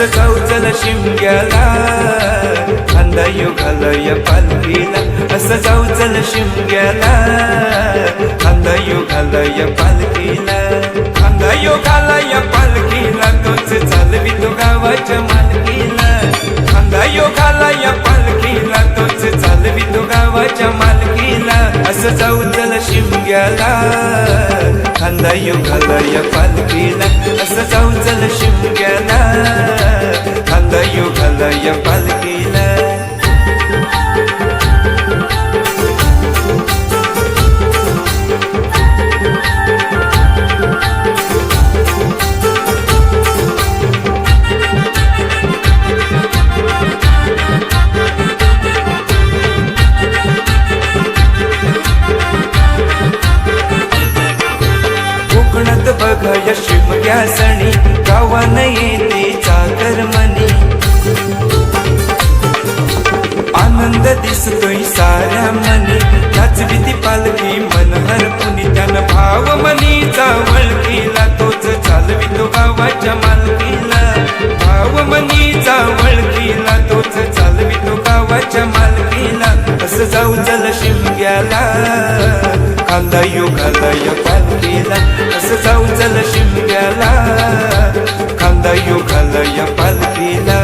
असं जाऊचल शिमग्याला खांदा युगालय पालखीला. असं जाऊचल शिमग्याला खांदा युगालय पालखीला. खांदा युगालय पालखीला तोच चालवी तो गावाच्या मालकीला. खांदा योगालय पालखीला तोच चालवी तो गावाच्या मालकीला. असं जाऊचल शिमग्याला खांदा युगालय पालखीला. असं जाऊचल शिमग्या होई साऱ्या मनी. नाचली ती पालखी मनहर पुनी. त्यानं भाव मनीचा वळखीला तोच चालवितो गावाच्या मालकीला भाव मनीचा वळखीला तोच चालवितो गावाच्या मालकीला असं जाऊ चल शिमग्याला. कांदा कालाय पालखीला. असं जाऊ चल शिमग्याला. कांदा कालाय पालखीला.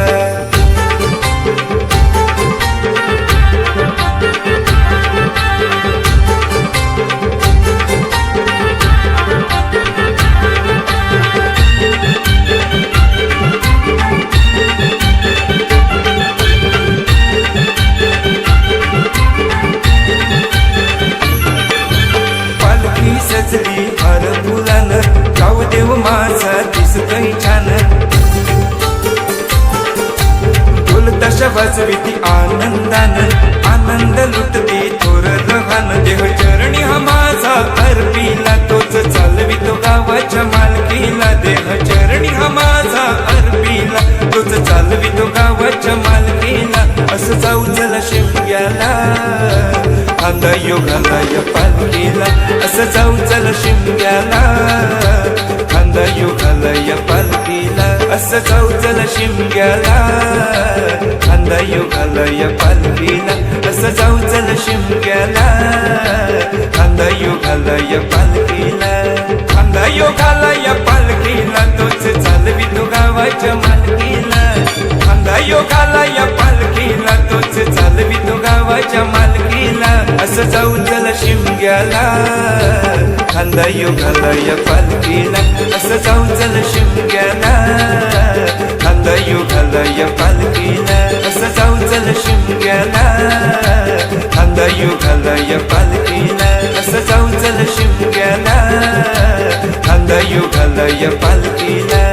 सजली फार फुलानं जाऊ देव माझा दिसतय छान. ढोल तशा वाजविती आनंदान. आनंद लुटते थोर लहान. देह चरणी हा माझा अर्पीला. तोच चालवी तो गावाच्या मालकीला. देह चरणी हा माझा अर्पीला. तोच चालवी तो गावाच्या मालकीला. असं जाऊ चला शिमग्याला खांदा युगालय पालखीला असं जाऊ चल शिमग्याला. खांदा युगालय पालखीला असं जाऊ चल शिमग्याला. खांदा युगालय पालखीला असं जाऊ चल शिमग्याला. खांदा युगालय पालखीला खांदा युगालय पालखीला तोच चालवी तू गावाच्या मालकीला. खांदा युगालय पालखीला तोच चालवी शिमग्याला खांदा योगालय पालखीला असं जाऊ शिमग्याला. खांदा योगालय पालखीला असं जाऊ शिमग्याला. खांदा योगालय पालखीला असं जाऊ शिमग्याला. खांदा योगालय पालखीला